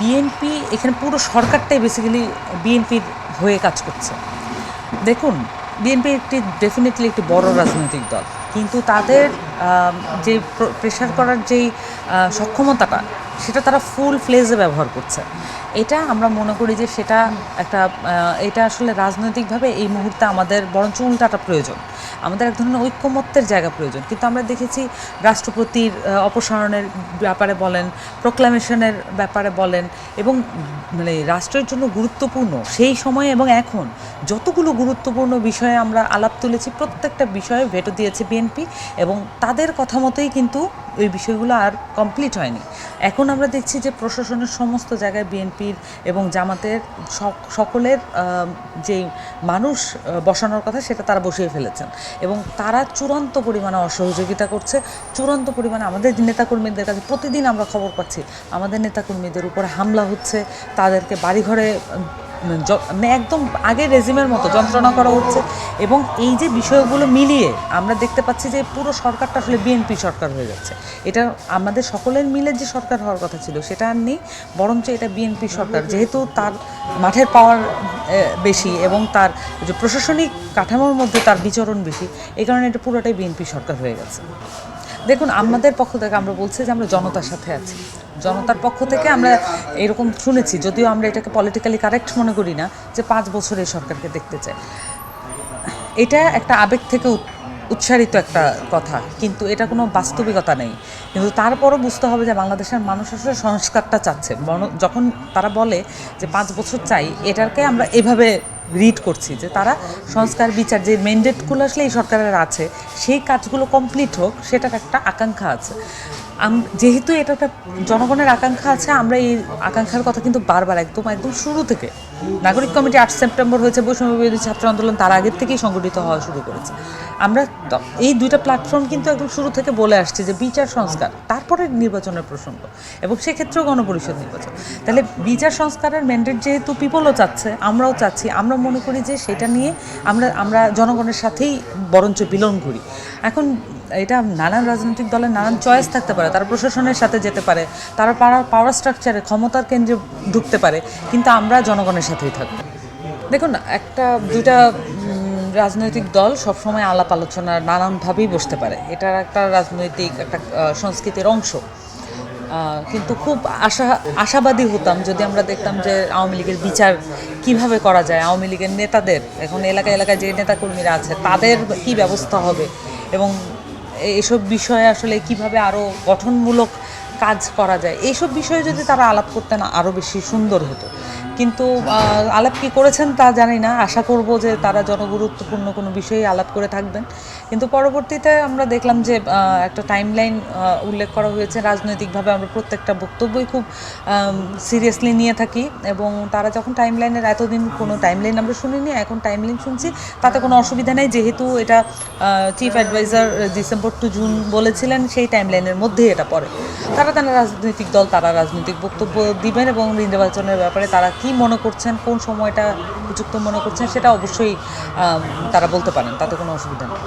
BNP, এখানে পুরো সরকারটাই basically বিএনপির হয়ে কাজ করছে। দেখুন, বিএনপি একটি ডেফিনেটলি একটি বড় রাজনৈতিক দল। কিন্তু তাদের যে প্রেশার করার যেই সক্ষমতাটা, সেটা তারা ফুল ফ্লেজে ব্যবহার করছে। এটা আমরা মনে করি যে সেটা একটা এটা আসলে রাজনৈতিকভাবে এই মুহূর্তে আমাদের বরঞ্চ উল্টাটা প্রয়োজন। আমাদের এক ধরনের ঐক্যমত্যের জায়গা প্রয়োজন। কিন্তু আমরা দেখেছি রাষ্ট্রপতির অপসারণের ব্যাপারে বলেন প্রোক্লামেশনের ব্যাপারে বলেন এবং মানে রাষ্ট্রের জন্য গুরুত্বপূর্ণ সেই সময়ে এবং এখন যতগুলো গুরুত্বপূর্ণ বিষয়ে আমরা আলাপ তুলেছি, প্রত্যেকটা বিষয়ে ভেটো দিয়েছে বিএনপি এবং তাদের কথা মতোই কিন্তু ওই বিষয়গুলো আর কমপ্লিট হয়নি। এখন আমরা দেখছি যে প্রশাসনের সমস্ত জায়গায় বিএনপির এবং জামাতের সক- সকলের যে মানুষ বসানোর কথা সেটা তারা বসিয়ে ফেলেছেন। এবং তারা চূড়ান্ত পরিমাণে অসহযোগিতা করছে, চূড়ান্ত পরিমাণে আমাদের নেতাকর্মীদের কাছে প্রতিদিন আমরা খবর পাচ্ছি, আমাদের নেতাকর্মীদের উপরে হামলা হচ্ছে, তাদেরকে বাড়িঘরে মানে একদম আগের রেজিমের মতো যন্ত্রণা করা হচ্ছে। এবং এই যে বিষয়গুলো মিলিয়ে আমরা দেখতে পাচ্ছি যে পুরো সরকারটা আসলে বিএনপি সরকার হয়ে যাচ্ছে। এটা আমাদের সকলের মিলে যে সরকার হওয়ার কথা ছিল, সেটা আর নেই। বরঞ্চ এটা বিএনপি সরকার, যেহেতু তার মাঠের পাওয়ার বেশি এবং তার যে প্রশাসনিক কাঠামোর মধ্যে তার বিচরণ বেশি, এই কারণে এটা পুরোটাই বিএনপি সরকার হয়ে গেছে। দেখুন, আমাদের পক্ষ থেকে আমরা বলছি যে আমরা জনতার সাথে আছি। জনতার পক্ষ থেকে আমরা এরকম শুনেছি, যদিও আমরা এটাকে পলিটিক্যালি কারেক্ট মনে করি না যে পাঁচ বছর সরকারকে দেখতে চাই। এটা একটা আবেগ থেকে উৎ- উৎসারিত একটা কথা, কিন্তু এটা কোনো বাস্তবিকতা নেই। কিন্তু তারপরও বুঝতে হবে যে বাংলাদেশের মানুষ আসলে সংস্কারটা চাচ্ছে। যখন তারা বলে যে পাঁচ বছর চাই, এটাকে আমরা এভাবে রিড করছি যে তারা সংস্কার বিচার, যে ম্যান্ডেটগুলো আসলে এই সরকারের আছে, সেই কাজগুলো কমপ্লিট হোক, সেটার একটা আকাঙ্ক্ষা আছে। যেহেতু এটা একটা জনগণের আকাঙ্ক্ষা আছে, আমরা এই আকাঙ্ক্ষার কথা কিন্তু বারবার একদম একদম শুরু থেকে, নাগরিক কমিটি আট সেপ্টেম্বর হয়েছে, বৈষম্য বিরোধী ছাত্র আন্দোলন তার আগের থেকেই সংগঠিত হওয়া শুরু করেছে। আমরা এই দুইটা প্ল্যাটফর্ম কিন্তু একদম শুরু থেকে বলে আসছে যে বিচার, সংস্কার, তারপরে নির্বাচনের প্রসঙ্গ এবং সেক্ষেত্রেও গণপরিষদ নির্বাচন। তাহলে বিচার, সংস্কারের ম্যান্ডেট যেহেতু পিপলও চাচ্ছে, আমরাও চাচ্ছি, আমরা মনে করি যে সেটা নিয়ে আমরা আমরা জনগণের সাথেই বরঞ্চ বিলন করি। এখন এটা নানান রাজনৈতিক দলের নানান চয়েস থাকতে পারে। তারা প্রশাসনের সাথে যেতে পারে, তারা পাওয়ার পাওয়ার স্ট্রাকচারে ক্ষমতার কেন্দ্রে ঢুকতে পারে, কিন্তু আমরা জনগণের সাথেই থাকব। দেখুন, একটা, দুইটা রাজনৈতিক দল সবসময় আলাপ আলোচনা নানানভাবেই বসতে পারে। এটা একটা রাজনৈতিক, একটা সংস্কৃতির অংশ। কিন্তু খুব আশা, আশাবাদী হতাম যদি আমরা দেখতাম যে আওয়ামী লীগের বিচার কীভাবে করা যায়, আওয়ামী লীগের নেতাদের, এখন এলাকা এলাকায় যে নেতাকর্মীরা আছে, তাদের কি ব্যবস্থা হবে? এবং এসব বিষয়ে আসলে কীভাবে আরও গঠনমূলক কাজ করা যায়? এইসব বিষয়ে যদি তারা আলাপ করতেন আরও বেশি সুন্দর হতো। কিন্তু আলাপ কি করেছেন তা জানি না। আশা করব যে তারা জনগুরুত্বপূর্ণ কোনো বিষয়ে আলাপ করে থাকবেন। কিন্তু পরবর্তীতে আমরা দেখলাম যে একটা টাইমলাইন উল্লেখ করা হয়েছে। রাজনৈতিকভাবে আমরা প্রত্যেকটা বক্তব্যই খুব সিরিয়াসলি নিয়ে থাকি এবং তারা যখন টাইমলাইনের এতদিন কোনো টাইমলাইন আমরা শুনিনি, এখন টাইমলাইন শুনছি, তাতে কোনো অসুবিধা নেই। যেহেতু এটা chief adviser December to June বলেছিলেন, সেই টাইমলাইনের মধ্যেই এটা পড়ে। তারা তারা রাজনৈতিক দল, তারা রাজনৈতিক বক্তব্য দিবেন এবং নির্বাচনের ব্যাপারে তারা কি মনে করছেন, কোন সময়টা উপযুক্ত মনে করছেন, সেটা অবশ্যই তারা বলতে পারেন, তাতে কোনো অসুবিধা নেই।